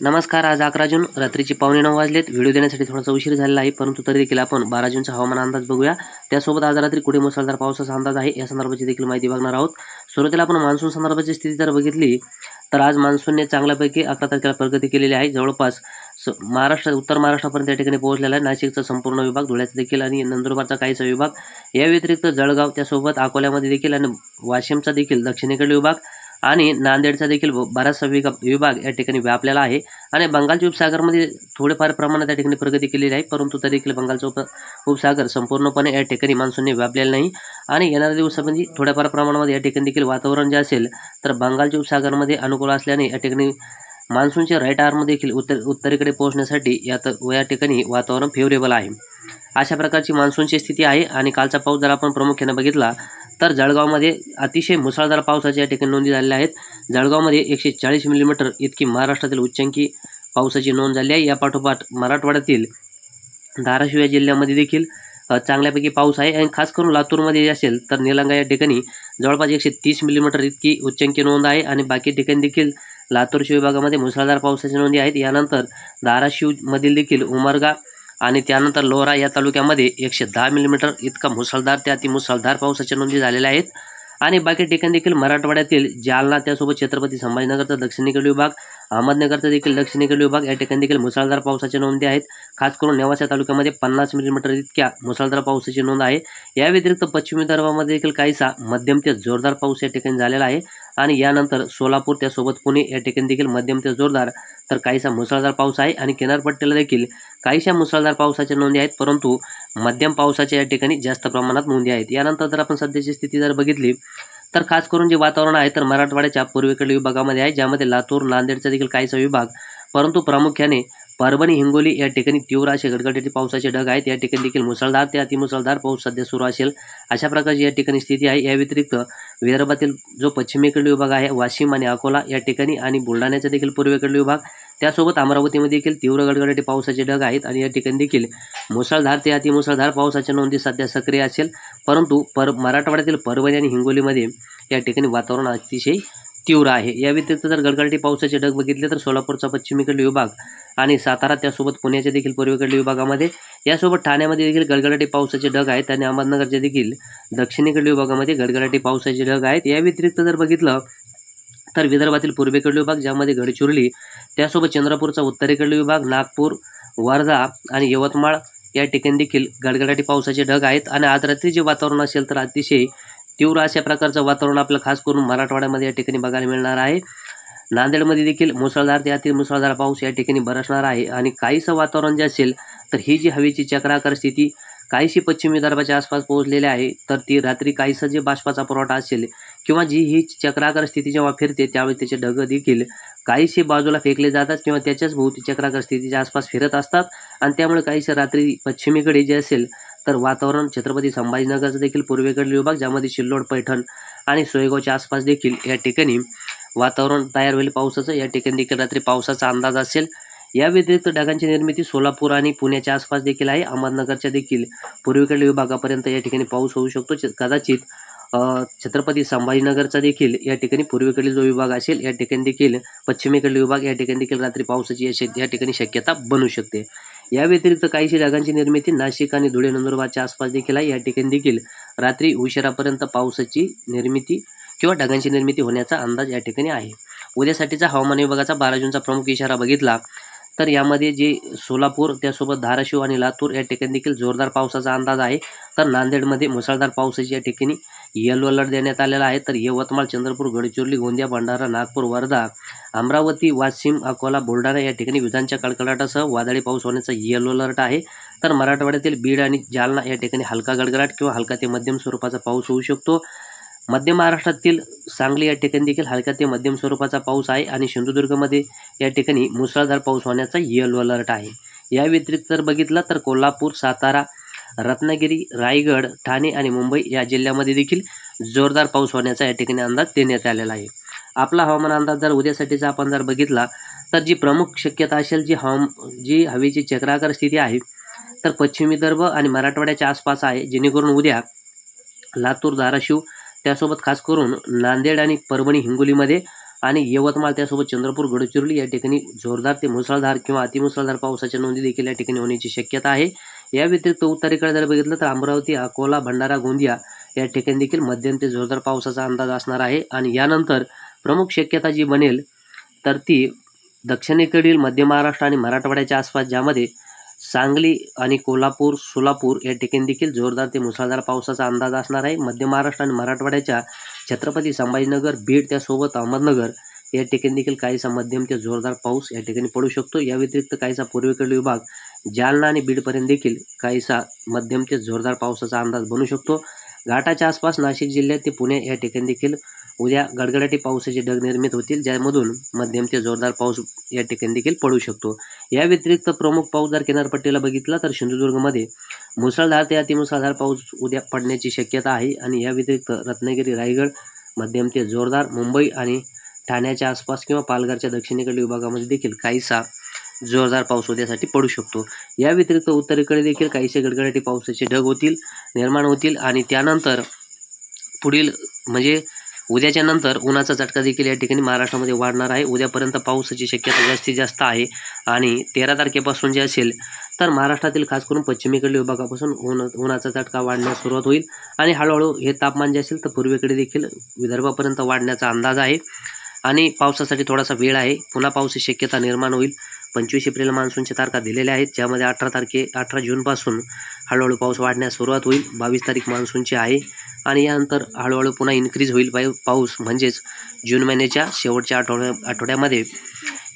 नमस्कार आज अकरा जून रात्रीचे पावणे नऊ वाजलेत. व्हिडिओ देण्यासाठी थोडासा उशीर झालेला आहे परंतु तरी देखील आपण बारा जूनचा हवामान अंदाज बघूया. त्यासोबत आज रात्री कुठे मुसळधार पावसाचा अंदाज आहे या संदर्भाची देखील माहिती बघणार आहोत. सुरुवातीला आपण मान्सून संदर्भाची स्थिती जर बघितली तर आज मान्सूनने चांगल्यापैकी अकरा तारखेला प्रगती केलेली आहे. जवळपास स महाराष्ट्र उत्तर महाराष्ट्रापर्यंत या ठिकाणी पोहोचलेला आहे. नाशिकचा संपूर्ण विभाग धुळ्याचा देखील आणि नंदुरबारचा काहीसा विभाग. या व्यतिरिक्त जळगाव त्यासोबत अकोल्यामध्ये देखील आणि वाशिमचा देखील दक्षिणेकडील विभाग. आणि नांदेडचा देखील बराचसा विभाग विभाग या ठिकाणी व्यापलेला आहे. आणि बंगालच्या उपसागरमध्ये थोडेफार प्रमाणात या ठिकाणी प्रगती केलेली आहे परंतु तरी देखील बंगालचा उप उपसागर संपूर्णपणे या ठिकाणी मान्सूनने व्यापलेला नाही. आणि येणाऱ्या दिवसामध्ये थोड्याफार प्रमाणामध्ये या ठिकाणी देखील वातावरण जे असेल तर बंगालच्या उपसागरमध्ये अनुकूल असल्याने या ठिकाणी मान्सूनच्या राईट आर्म देखील उत्तर उत्तरेकडे पोहोचण्यासाठी यात या ठिकाणी वातावरण फेवरेबल आहे. अशा प्रकारची मान्सूनची स्थिती आहे आणि कालचा पाऊस जर आपण प्रामुख्याने बघितला तर जळगावमध्ये अतिशय मुसळधार पावसाच्या या ठिकाणी नोंदी झालेल्या आहेत. जळगावमध्ये एकशे चाळीस मिलीमीटर इतकी महाराष्ट्रातील उच्चांकी पावसाची नोंद झाली आहे. या पाठोपाठ मराठवाड्यातील धाराशिव या जिल्ह्यामध्ये देखील चांगल्यापैकी पाऊस आहे. आणि खास करून लातूरमध्ये असेल तर निलंगा या ठिकाणी जवळपास एकशे तीस मिलीमीटर इतकी उच्चांकी नोंद आहे. आणि बाकी ठिकाणी देखील लातूरच्या विभागामध्ये मुसळधार पावसाच्या नोंदी आहेत. यानंतर धाराशिवमधील देखील उमरगा आणि त्यानंतर लोहरा या तालुक्यामध्ये एकशे दहा मिलीमीटर इतका मुसळधार ते अतिमुसळधार पावसाच्या नोंदी झालेल्या आहेत. आणि बाकी ठिकाणी देखील मराठवाड्यातील जालना त्यासोबत छत्रपती संभाजीनगरचा दक्षिणेकडील विभाग अहमदनगरचा देखील दक्षिणेकडील विभाग या ठिकाणी देखील मुसळधार पावसाच्या नोंदी आहेत. खास करून नेवासा तालुक्यामध्ये पन्नास मिलीमीटर इतक्या मुसळधार पावसाची नोंद आहे. या व्यतिरिक्त पश्चिम विदर्भामध्ये देखील काहीसा मध्यम ते जोरदार पाऊस या ठिकाणी झालेला आहे. आणि यानंतर सोलापूर त्यासोबत पुणे या ठिकाणी देखील मध्यम ते जोरदार तर काहीसा मुसळधार पाऊस आहे. आणि किनारपट्टीला देखील काहीशा मुसळधार पावसाच्या नोंदी आहेत परंतु मध्यम पावसाच्या या ठिकाणी जास्त प्रमाणात नोंदी आहेत. यानंतर जर आपण सध्याची स्थिती जर बघितली तर खास करून जे वातावरण आहे तर मराठवाड्याच्या पूर्वेकडील विभागामध्ये आहे ज्यामध्ये लातूर नांदेडचा देखील काहीसा विभाग. परंतु प्रामुख्याने परभणी हिंगोली या ठिकाणी तीव्र असे गडगडीचे पावसाचे ढग आहेत. या ठिकाणी देखील मुसळधार ते अतिमुसळधार पाऊस सध्या सुरू असेल. अशा प्रकारची या ठिकाणी स्थिती आहे. या व्यतिरिक्त विदर्भातील जो पश्चिमेकडील विभाग आहे वाशिम आणि अकोला या ठिकाणी आणि बुलढाण्याचा देखील पूर्वेकडील विभाग. त्यासोबत अमरावतीमध्ये देखील तीव्र गडगडाटी पावसाचे ढग आहेत आणि या ठिकाणी देखील मुसळधार ते अतिमुसळधार पावसाच्या नोंदी सध्या सक्रिय असेल. परंतु पर मराठवाड्यातील परभणी आणि हिंगोलीमध्ये या ठिकाणी वातावरण अतिशय तीव्र आहे. या व्यतिरिक्त जर गडगडाटी पावसाचे ढग बघितले तर सोलापूरचा पश्चिमेकडील विभाग आणि सातारा त्यासोबत पुण्याच्या देखील पूर्वेकडील विभागामध्ये यासोबत ठाण्यामध्ये देखील गडगडाटी पावसाचे ढग आहेत आणि अहमदनगरच्या देखील दक्षिणेकडील विभागामध्ये गडगडाटी पावसाचे ढग आहेत. या व्यतिरिक्त जर बघितलं तर विदर्भातील पूर्वेकडील विभाग ज्यामध्ये गडचिरोली त्यासोबत चंद्रपूरचा उत्तरेकडील विभाग नागपूर वर्धा आणि यवतमाळ या ठिकाणी देखील गडगडाटी पावसाचे ढग आहेत. आणि आज रात्री जे वातावरण असेल तर अतिशय तीव्र अशा प्रकारचं वातावरण आपलं खास करून मराठवाड्यामध्ये या ठिकाणी बघायला मिळणार आहे. नांदेडमध्ये देखील मुसळधार ते अति मुसळधार पाऊस या ठिकाणी बरसणार आहे. आणि काहीसं वातावरण जे असेल तर ही जी हवेची चक्राकार स्थिती काहीशी पश्चिम विदर्भाच्या आसपास पोहोचलेली आहे तर ती रात्री काहीसं जे बाष्पाचा पुरवठा असेल किंवा जी ही चक्राकार स्थिती जेव्हा फिरते त्यावेळी त्याचे ढग देखील काहीसे बाजूला फेकले जातात किंवा त्याच्याच भोवती चक्राकार स्थितीच्या आसपास फिरत असतात. आणि त्यामुळे काहीसे रात्री पश्चिमेकडे जे असेल तर वातावरण छत्रपती संभाजीनगरचं देखील पूर्वेकडील विभाग ज्यामध्ये शिल्लोड पैठण आणि सोयगावच्या आसपास देखील या ठिकाणी वातावरण तयार होईल पावसाचं. या ठिकाणी देखील रात्री पावसाचा अंदाज असेल. या व्यतिरिक्त ढगांची निर्मिती सोलापूर आणि पुण्याच्या आसपास देखील आहे. अहमदनगरच्या देखील पूर्वेकडील विभागापर्यंत या ठिकाणी पाऊस होऊ शकतो. च- कदाचित छत्रपती संभाजीनगरचा देखील या ठिकाणी पूर्वेकडील जो विभाग असेल या ठिकाणी देखील पश्चिमेकडील विभाग या ठिकाणी देखील रात्री पावसाची या ठिकाणी शक्यता बनू शकते. या व्यतिरिक्त काहीशी ढगांची निर्मिती नाशिक आणि धुळे नंदुरबारच्या आसपास देखील आहे. या ठिकाणी देखील रात्री उशिरापर्यंत पावसाची निर्मिती किंवा ढगांची निर्मिती होण्याचा अंदाज या ठिकाणी आहे. उद्यासाठीचा हवामान विभागाचा बारा जूनचा प्रमुख इशारा बघितला तर यामध्ये जे सोलापूर त्यासोबत धाराशिव आणि लातूर या ठिकाणी देखील जोरदार पावसाचा अंदाज आहे. तर नांदेडमध्ये मुसळधार पावसाची या ठिकाणी येलो अलर्ट देण्यात आलेला आहे. तर यवतमाळ चंद्रपूर गडचिरोली गोंदिया भंडारा नागपूर वर्धा अमरावती वाशिम अकोला बुलढाणा या ठिकाणी विजांच्या कडकडाटासह वादळी पाऊस होण्याचा येलो अलर्ट आहे. तर मराठवाड्यातील बीड आणि जालना या ठिकाणी हलका गडगडाट किंवा हलका ते मध्यम स्वरूपाचा पाऊस होऊ शकतो. मध्य महाराष्ट्रातील सांगली या ठिकाणी देखील हलक्या ते मध्यम स्वरूपाचा पाऊस आहे आणि सिंधुदुर्गमध्ये या ठिकाणी मुसळधार पाऊस होण्याचा येलो अलर्ट आहे. या व्यतिरिक्त जर बघितलं तर कोल्हापूर सातारा रत्नागिरी रायगड ठाणे आणि मुंबई या जिल्ह्यामध्ये देखील जोरदार पाऊस होण्याचा या ठिकाणी अंदाज देण्यात आलेला आहे. आपला हवामान अंदाज जर उद्यासाठीचा आपण जर बघितला तर जी प्रमुख शक्यता असेल जी हवाम जी हवेची चक्राकार स्थिती आहे तर पश्चिम विदर्भ आणि मराठवाड्याच्या आसपास आहे. जेणेकरून उद्या लातूर धाराशिव त्यासोबत खास करून नांदेड आणि परभणी हिंगोलीमध्ये आणि यवतमाळ त्यासोबत चंद्रपूर गडचिरोली या ठिकाणी जोरदार ते मुसळधार किंवा अतिमुसळधार पावसाच्या नोंदी देखील या ठिकाणी होण्याची शक्यता आहे. या व्यतिरिक्त उत्तरेकडे जर बघितलं तर अमरावती अकोला भंडारा गोंदिया या ठिकाणी देखील मध्यम ते जोरदार पावसाचा अंदाज असणार आहे. आणि यानंतर प्रमुख शक्यता जी बनेल तर ती दक्षिणेकडील मध्य महाराष्ट्र आणि मराठवाड्याच्या आसपास ज्यामध्ये सांगली आणि कोल्हापूर सोलापूर या ठिकाणी देखील जोरदार ते मुसळधार पावसाचा अंदाज असणार आहे. मध्य महाराष्ट्र आणि मराठवाड्याच्या छत्रपती संभाजीनगर बीड त्यासोबत अहमदनगर या ठिकाणी देखील काहीसा मध्यम ते जोरदार पाऊस या ठिकाणी पडू शकतो. या व्यतिरिक्त काहीसा पूर्वेकडील विभाग जालना आणि बीडपर्यंत देखील काहीसा मध्यम ते जोरदार पावसाचा अंदाज बनू शकतो. घाटाच्या आसपास नाशिक जिल्ह्यात ते पुणे या ठिकाणी देखील उद्या गडगडाटी पावसाचे ढग निर्मित होतील ज्यामधून मध्यम ते जोरदार पाऊस या ठिकाणी देखील पडू शकतो. या व्यतिरिक्त प्रमुख पाऊस जर किनारपट्टीला बघितला तर सिंधुदुर्गमध्ये मुसळधार ते अतिमुसळधार पाऊस उद्या पडण्याची शक्यता आहे आणि या व्यतिरिक्त रत्नागिरी रायगड मध्यम ते जोरदार मुंबई आणि ठाण्याच्या आसपास किंवा पालघरच्या दक्षिणेकडील विभागामध्ये देखील काहीसा जोरदार पाऊस उद्यासाठी पडू शकतो. या व्यतिरिक्त उत्तरेकडे देखील काहीसे गडगडाटी पावसाचे ढग होतील निर्माण होतील आणि त्यानंतर पुढील म्हणजे उद्याच्या नंतर उन्हाचा चटका देखील या ठिकाणी महाराष्ट्रामध्ये वाढणार आहे. उद्यापर्यंत पावसाची शक्यता जास्तीत जास्त आहे आणि तेरा तारखेपासून जे असेल तर महाराष्ट्रातील खास करून पश्चिमेकडील विभागापासून ऊन उन्हाचा चटका वाढण्यास सुरुवात होईल आणि हळूहळू हे तापमान जे असेल तर पूर्वेकडे देखील विदर्भापर्यंत वाढण्याचा अंदाज आहे आणि पावसासाठी थोडासा वेळ आहे. पुन्हा पावसाची शक्यता निर्माण होईल. पंचवीस एप्रिल मान्सूनच्या तारखा दिलेल्या आहेत. ज्यामध्ये अठरा तारखे अठरा जूनपासून हळूहळू पाऊस वाढण्यास सुरुवात होईल. बावीस तारीख मान्सूनची आहे. आणि यानंतर हळूहळू पुन्हा इन्क्रीज होईल पाय पाऊस. म्हणजेच जून महिन्याच्या शेवटच्या आठवड्या आठवड्यामध्ये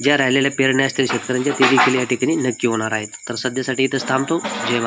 ज्या राहिलेल्या पेरण्या असतील शेतकऱ्यांच्या ते देखील या ठिकाणी नक्की होणार आहेत. तर सध्यासाठी इथंच थांबतो. जय महाराज